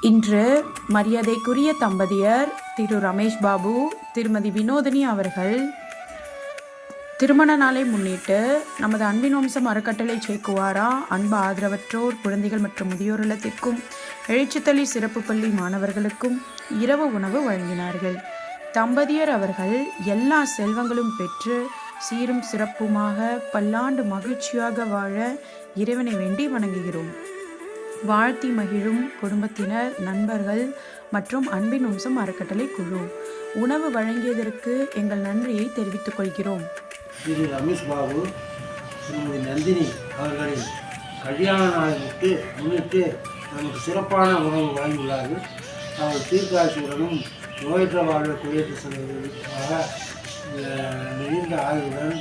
இன்று மரியாதைக்குரிய தம்பதியர் திரு ரமேஷ் பாபு திருமதி வினோதினி அவர்கள் திருமண நாளை முன்னிட்டு நமது அன்பின் வம்சம் அறக்கட்டளை சேக்குவாரா? அன்பு ஆதரவற்றோர் குழந்தைகள் மற்றும் முதியோர் இல்லத்திற்கும் எழுச்சித்தளி சிறப்பு பள்ளி மாணவர்களுக்கும் இரவு உணவு வழங்கினார்கள். தம்பதியர் அவர்கள் எல்லா செல்வங்களும் பெற்று சீரும் சிறப்புமாக பல்லாண்டு மகிழ்ச்சியாக வாழ இறைவனை வேண்டி வணங்குகிறோம். வாழ்த்தி மகிழும் குடும்பத்தினர் நண்பர்கள் மற்றும் அன்பின் வம்சம் அறக்கட்டளை குழு. உணவு வழங்கியதற்கு எங்கள் நன்றியை தெரிவித்துக் கொள்கிறோம். திரு ரமேஷ் பாபு திருமதி நந்தினி அவர்களின் கல்யாண நாளுக்கு முன்னிட்டு நமக்கு சிறப்பான உணவு வழங்கியுள்ளார்கள். அவர் தீர்க்காட்சியுடனும் நோயற்ற வாழ்வு குடியேற்ற செல்வதற்காக அஹ், நீண்ட ஆயுளுடன்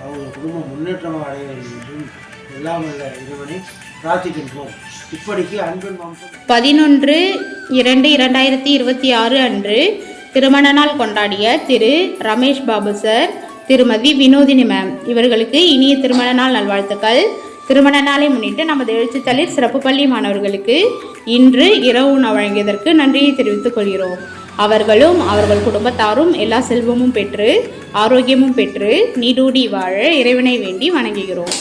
அவர்கள் குடும்பம் முன்னேற்றமாக அடைய வேண்டும் என்றும் எல்லாம் உள்ள இறைவனை பிரார்த்திக்கின்றோம். இப்படிக்கு அன்பின் வம்சம் பதினொன்று இரண்டு இரண்டாயிரத்தி இருபத்தி ஆறு அன்று திருமண நாள் கொண்டாடிய திரு ரமேஷ் பாபு சார் திருமதி வினோதினி மேம் இவர்களுக்கு இனிய திருமண நாள் நல்வாழ்த்துக்கள். திருமண நாளை முன்னிட்டு நமது எழுச்சித்தளிர் சிறப்பு பள்ளி மாணவர்களுக்கு இன்று இரவு உணவு வழங்கியதற்கு நன்றியை தெரிவித்துக் கொள்கிறோம். அவர்களும் அவர்கள் குடும்பத்தாரும் எல்லா செல்வமும் பெற்று ஆரோக்கியமும் பெற்று நீடூடி வாழ இறைவனை வேண்டி வணங்குகிறோம்.